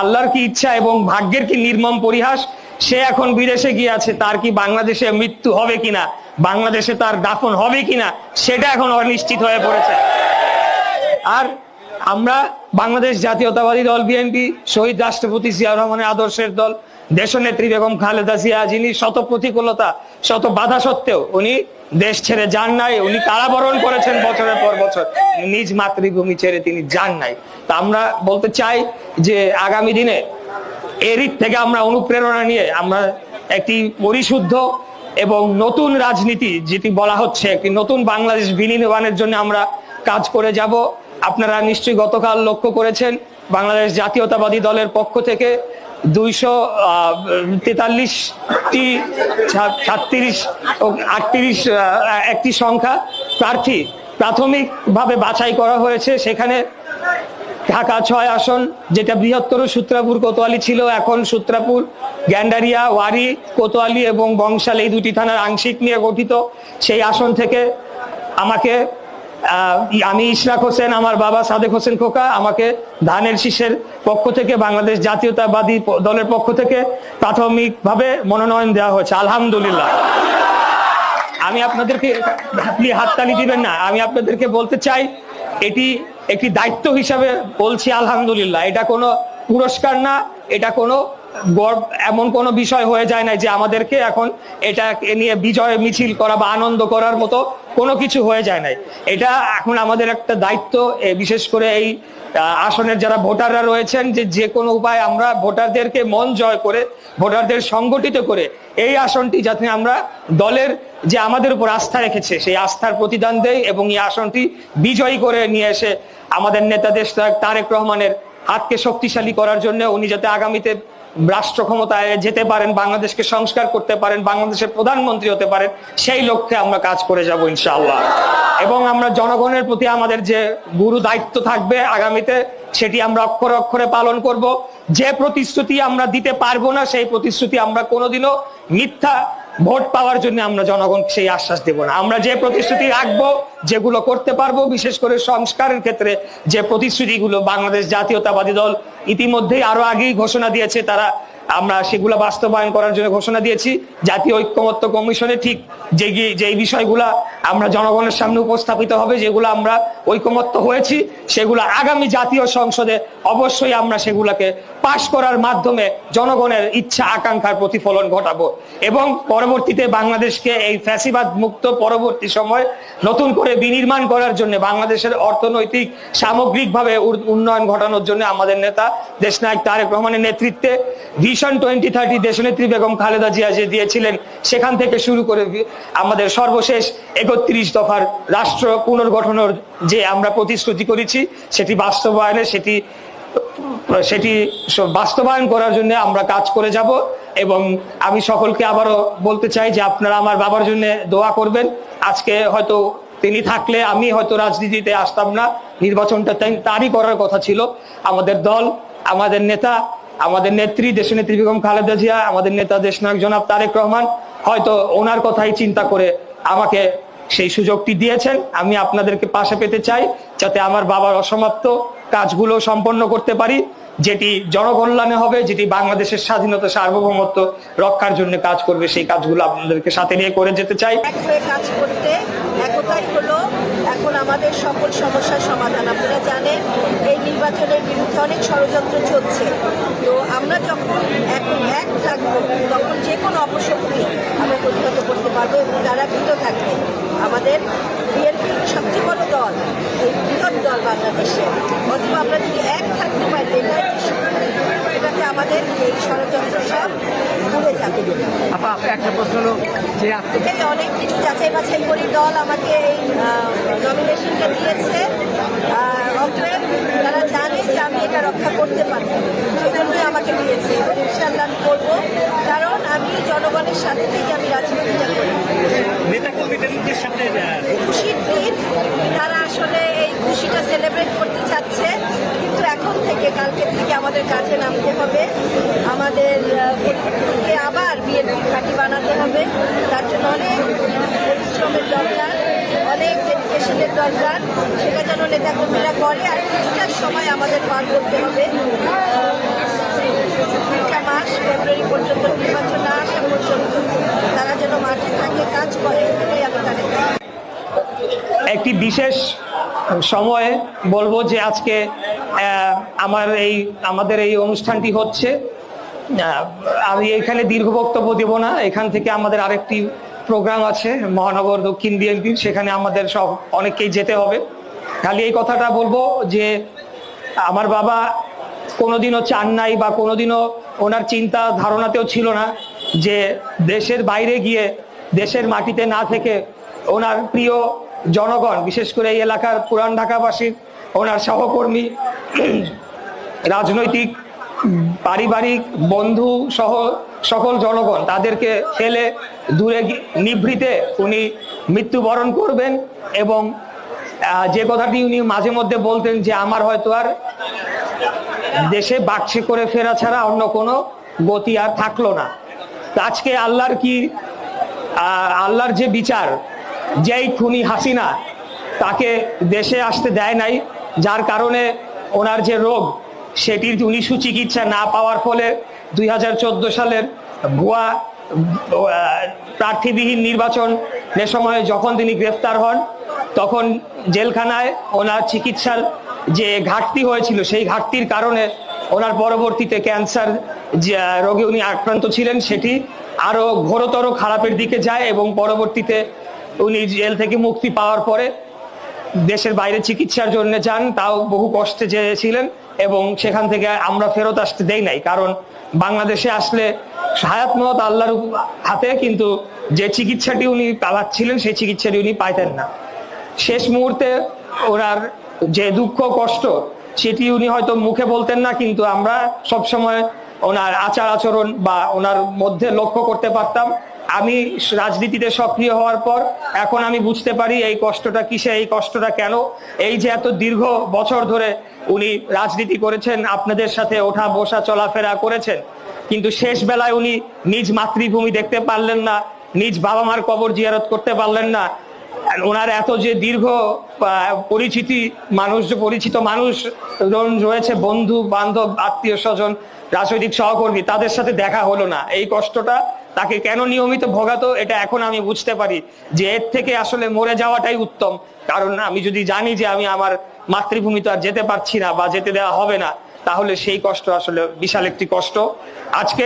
আল্লাহর কি ইচ্ছা এবং ভাগ্যের কি নির্মম পরিহাস? সে এখন বিদেশে গিয়ে আছে তার কি বাংলাদেশে মৃত্যু হবে কিনা? বাংলাদেশে তার দাফন হবে কিনা? সেটা এখন অনিশ্চিত হয়ে পড়েছে। আর আমরা বাংলাদেশ জাতীয়তাবাদী দল, বিএনপি, শহীদ রাষ্ট্রপতি জিয়াউর রহমানের আদর্শের দল, দেশনেত্রী বেগম খালেদা জিয়া, যিনি শত প্রতিকূলতা শত বাধা সত্ত্বেও উনি দেশ ছেড়ে যান নাই, উনি কারাবরণ করেছেন বছরের পর বছর। নিজ মাতৃভূমি ছেড়ে তিনি যান নাই। তা আমরা বলতে চাই যে আগামী দিনে এরই থেকে আমরা অনুপ্রেরণা নিয়ে আমরা একটি পরিশুদ্ধ এবং নতুন রাজনীতি, যেটি বলা হচ্ছে একটি নতুন বাংলাদেশ বিনির্মাণের জন্য আমরা কাজ করে যাব। আপনারা নিশ্চয়ই গতকাল লক্ষ্য করেছেন, বাংলাদেশ জাতীয়তাবাদী দলের পক্ষ থেকে দুইশো তেতাল্লিশটি সাতত্রিশ আটত্রিশ একটি সংখ্যা প্রার্থী প্রাথমিকভাবে বাছাই করা হয়েছে। সেখানে ঢাকা ছয় আসন, যেটা বৃহত্তর সূত্রাপুর কোতোয়ালি ছিল, এখন সূত্রাপুর, গ্যান্ডারিয়া, ওয়ারি, কোতোয়ালি এবং বংশাল এই দুটি থানার আংশিক নিয়ে গঠিত। সেই আসন থেকে আমাকে আমি ইশরাক হোসেন, আমার বাবা সাদেক হোসেন খোকা, আমাকে ধানের শীষের পক্ষ থেকে, বাংলাদেশ জাতীয়তাবাদী দলের পক্ষ থেকে প্রাথমিকভাবে মনোনয়ন দেওয়া হয়েছে, আলহামদুলিল্লাহ। আমি আপনাদেরকে, আপনি হাততালি দিবেন না, আমি আপনাদেরকে বলতে চাই, এটি একটি দায়িত্ব হিসাবে বলছি আলহামদুলিল্লাহ। এটা কোনো পুরস্কার না, এটা কোনো গর্ব, এমন কোনো বিষয় হয়ে যায় না যে আমাদেরকে এখন এটা নিয়ে বিজয় মিছিল করা বা আনন্দ করার মতো কোনো কিছু হয়ে যায় নাই। এটা এখন আমাদের একটা দায়িত্ব বিশেষ করে এই আসনের যারা ভোটাররা রয়েছেন যে যে কোনো উপায় আমরা ভোটারদেরকে মন জয় করে, ভোটারদের সংগঠিত করে এই আসনটি যাতে আমরা দলের যে আমাদের উপর আস্থা রেখেছে, সেই আস্থার প্রতিদান দেয় এবং এই আসনটি বিজয়ী করে নিয়ে এসে আমাদের নেতা দেশ তারেক রহমানের হাতকে শক্তিশালী করার জন্য উনি যাতে আগামীতে রাষ্ট্র ক্ষমতায় যেতে পারেন, বাংলাদেশকে সংস্কার করতে পারেন, বাংলাদেশের প্রধানমন্ত্রী হতে পারেন, সেই লক্ষ্যে আমরা কাজ করে যাব ইনশাআল্লাহ। এবং আমরা জনগণের প্রতি আমাদের যে গুরু দায়িত্ব থাকবে আগামীতে, সেটি আমরা অক্ষরে অক্ষরে পালন করব। যে প্রতিশ্রুতি আমরা দিতে পারব না, সেই প্রতিশ্রুতি আমরা কোনোদিনও মিথ্যা ভোট পাওয়ার জন্য আমরা জনগণ সেই আশ্বাস দেব না। আমরা যে প্রতিশ্রুতি রাখব, যেগুলো করতে পারব, বিশেষ করে সংস্কারের ক্ষেত্রে যে প্রতিশ্রুতিগুলো বাংলাদেশ জাতীয়তাবাদী দল ইতিমধ্যেই আরও আগেই ঘোষণা দিয়েছে, তারা আমরা সেগুলো বাস্তবায়ন করার জন্য ঘোষণা দিয়েছি। জাতীয় ঐক্যমত্য কমিশনে ঠিক যে যেই বিষয়গুলা আমরা জনগণের সামনে উপস্থাপিত হবে, যেগুলো আমরা ঐকমত্য হয়েছি, সেগুলো আগামী জাতীয় সংসদে অবশ্যই আমরা সেগুলোকে পাশ করার মাধ্যমে জনগণের ইচ্ছা আকাঙ্ক্ষার প্রতিফলন ঘটাবো এবং পরবর্তীতে বাংলাদেশকে এই ফ্যাসিবাদ মুক্ত পরবর্তী সময় নতুন করে বিনির্মাণ করার জন্য বাংলাদেশের অর্থনৈতিক সামগ্রিকভাবে উন্নয়ন ঘটানোর জন্য আমাদের নেতা দেশনায়ক তারেক রহমানের নেতৃত্বে ভিশন টোয়েন্টি থার্টি দেশনেত্রী বেগম খালেদা জিয়া যে দিয়েছিলেন, সেখান থেকে শুরু করে আমাদের সর্বশেষ একত্রিশ দফার রাষ্ট্র পুনর্গঠনের যে আমরা প্রতিশ্রুতি করেছি, সেটি বাস্তবায়নে, সেটি সেটি বাস্তবায়ন করার জন্য আমরা কাজ করে যাব এবং আমি সকলকে আবারও বলতে চাই যে আপনারা আমার বাবার জন্য দোয়া করবেন। আজকে হয়তো তিনি থাকলে আমি হয়তো রাজনীতিতে আসতাম না। নির্বাচনটা তারই করার কথা ছিল। আমাদের দল, আমাদের নেতা, আমাদের নেত্রী, দেশনেত্রী বেগম খালেদা জিয়া, আমাদের নেতা দেশনায়ক জনাব তারেক রহমান হয়তো ওনার কথাই চিন্তা করে আমাকে সেই সুযোগটি দিয়েছেন। আমি আপনাদেরকে পাশে পেতে চাই যাতে আমার বাবার অসমাপ্ত কাজগুলো সম্পন্ন করতে পারি, যেটি জনকল্যাণে হবে, যেটি বাংলাদেশের স্বাধীনতা, সার্বভৌমত্ব রক্ষার জন্য কাজ করবে, সেই কাজগুলো আপনাদেরকে সাথে নিয়ে করে যেতে চাই। কাজ করতে একতাই হলো এখন আমাদের সকল সমস্যার সমাধান। আপনারা জানেন, এই নির্বাচনের বিরুদ্ধে অনেক ষড়যন্ত্র চলছে। তো আমরা যখন এখন এক থাকব, তখন যে কোনো অপশক্তি আমরা প্রতিহত করতে পারব এবং তারা ভীত থাকবে। আমাদের বিএনপি সবচেয়ে বড় দল এই বৃহৎ দল বাংলাদেশে। অথবা আমরা যদি এক থাকতে পারি এটাই। এটাতে আমাদের এই ষড়যন্ত্র সব ঘুরে যাবে। একটা প্রশ্ন যে থেকে অনেক কিছু যাচাই বাছাই করি দল আমাকে এই নমিনেশনটা দিয়েছে। আর অতএব তারা জানে যে আমি এটা রক্ষা করতে পারব সেজন্যই আমাকে দিয়েছে এবং ইনশাল্লাহ আমি করব কারণ আমি জনগণের সাথে থেকে আমি রাজনীতিটা করি নেতা কর্মীদের সাথে খুশির দিন তারা আসলে এই খুশিটা চাচ্ছে কিন্তু এখন থেকে কালকে থেকে আমাদের কাজে নামতে হবে। আমাদের ফরিদপুরকে আবার বিএনপি ঘাঁটি বানাতে হবে। তার জন্য অনেক পরিশ্রমের দরকার, অনেক ডেডিকেশনের দরকার। সেটা যেন নেতাকর্মীরা করে, আর কিছুটা সময় আমাদের পার করতে হবে। তিনটা মাস, ফেব্রুয়ারি পর্যন্ত নির্বাচন না আসা পর্যন্ত তারা যেন মাঠে থাকে, কাজ করে, এটাই আমি তাদের একটি বিশেষ সময়ে বলব যে আজকে আমার এই, আমাদের এই অনুষ্ঠানটি হচ্ছে। আমি এখানে দীর্ঘ বক্তব্য দেব না। এখান থেকে আমাদের আরেকটি প্রোগ্রাম আছে, মহানগর দক্ষিণ বিএনপির সেখানে আমাদের সব অনেককেই যেতে হবে। খালি এই কথাটা বলব যে আমার বাবা কোনোদিনও চান নাই বা কোনোদিনও ওনার চিন্তা ধারণাতেও ছিল না যে দেশের বাইরে গিয়ে দেশের মাটিতে না থেকে ওনার প্রিয় জনগণ, বিশেষ করে এই এলাকার পুরান ঢাকাবাসী, ওনার সহকর্মী, রাজনৈতিক, পারিবারিক বন্ধু সহ সকল জনগণ তাদেরকে ফেলে, দূরে নিভৃতে উনি মৃত্যুবরণ করবেন এবং যে কথাটি উনি মাঝে মধ্যে বলতেন যে আমার হয়তো আর দেশে বাক্সে করে ফেরা ছাড়া অন্য কোনো গতি আর থাকল না। আজকে আল্লাহর কি আল্লাহর যে বিচার যেই খুনি হাসিনা তাকে দেশে আসতে দেয় নাই, যার কারণে ওনার যে রোগ, সেটির উনি সুচিকিৎসা না পাওয়ার ফলে দুই হাজার চোদ্দ সালের ভুয়া প্রার্থীবিহীন নির্বাচন এ সময়ে যখন তিনি গ্রেফতার হন, তখন জেলখানায় ওনার চিকিৎসার যে ঘাটতি হয়েছিল, সেই ঘাটতির কারণে ওনার পরবর্তীতে ক্যান্সার রোগে উনি আক্রান্ত ছিলেন, সেটি আরও ঘোরতর খারাপের দিকে যায় এবং পরবর্তীতে উনি জেল থেকে মুক্তি পাওয়ার পরে দেশের বাইরে চিকিৎসার জন্য যান, তাও বহু কষ্টে চেয়েছিলেন এবং সেখান থেকে আমরা ফেরত আসতে দেই নাই। কারণ বাংলাদেশে আসলে হায়াত মত আল্লাহর হাতে, কিন্তু যে চিকিৎসাটি উনি পালাচ্ছিলেন, সেই চিকিৎসাটি উনি পাইতেন না। শেষ মুহূর্তে ওনার যে দুঃখ, কষ্ট, সেটি উনি হয়তো মুখে বলতেন না, কিন্তু আমরা সব সময় ওনার আচার আচরণ বা ওনার মধ্যে লক্ষ্য করতে পারতাম। আমি রাজনীতিতে সক্রিয় হওয়ার পর এখন আমি বুঝতে পারি এই কষ্টটা কিসে, এই কষ্টটা কেন? এই যে এত দীর্ঘ বছর ধরে উনি রাজনীতি করেছেন, আপনাদের সাথে ওঠা বসা চলাফেরা করেছেন, কিন্তু শেষ বেলায় উনি নিজ মাতৃভূমি দেখতে পারলেন না, নিজ বাবা মার কবর জিয়ারত করতে পারলেন না। ওনার এত যে দীর্ঘ পরিচিতি মানুষ যে পরিচিত মানুষ রয়েছে, বন্ধু, বান্ধব, আত্মীয় স্বজন, রাজনৈতিক সহকর্মী, তাদের সাথে দেখা হলো না। এই কষ্টটা তাকে কেন নিয়মিত ভোগাতো, এটা এখন আমি বুঝতে পারি যে এর থেকে আসলে মরে যাওয়াটাই উত্তম। কারণ আমি যদি জানি যে আমি আমার মাতৃভূমিতে আর যেতে পারছি না বা যেতে দেওয়া হবে না, তাহলে সেই কষ্ট আসলে বিশাল একটি কষ্ট। আজকে